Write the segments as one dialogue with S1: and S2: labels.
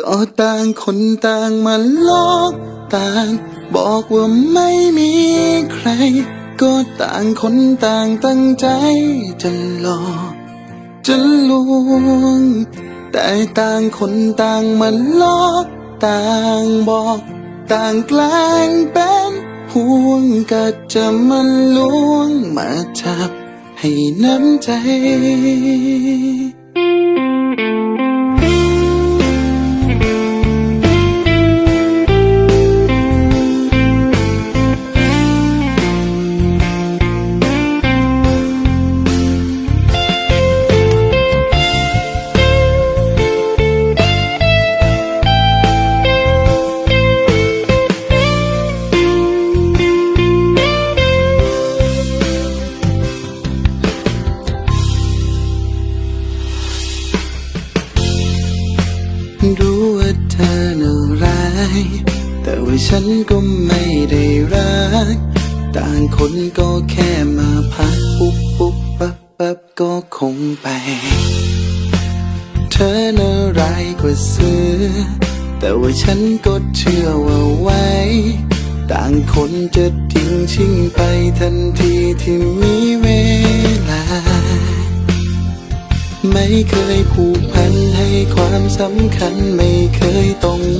S1: ก็ต่างคนต่างมาลอกต่าง บอกว่าไม่มีใคร ก็ต่างคนต่างตั้งใจจะหลอกจะลวง แต่ต่างคนต่างมาลอกต่างบอก ต่างแกล้งเป็นห่วงก็จะมาลวงมาจับให้น้ำใจ แต่ว่าฉันก็ไม่ได้รัก ต่างคนก็แค่มาพักปุ๊บปุ๊บปั๊บปั๊บก็คงไป เธอน่าร้ายกว่าเสือ แต่ว่าฉันก็เชื่อว่าไว้ต่างคนจะทิ้งชิงไปทันทีที่มีเวลา ไม่เคยผูกพันให้ความสำคัญไม่เคยต้องมานั่ง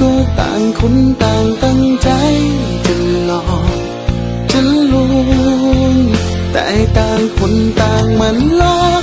S1: ก็ต่างคนต่างตั้งใจจะหลอกจะลวงแต่ต่างคนต่างมันหลอก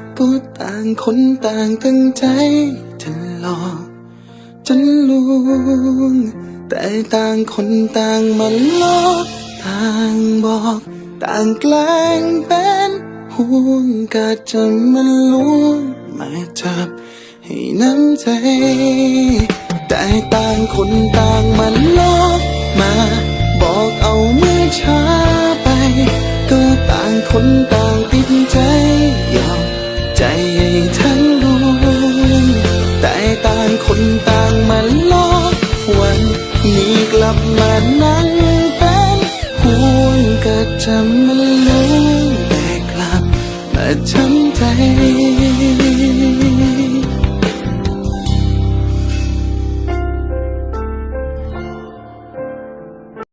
S1: ก็ต่างคนต่างตั้งใจจะหลอกจะลวง แต่ต่างคนต่างมันลอกต่างบอก ต่างแกล้งเป็นห่วงก็จะมันลวงมาจับให้น้ำใจ แต่ต่างคนต่างมัน มานั่งเป็นห่วงก็จะมันลืมแต่กลับมาช้ำใจ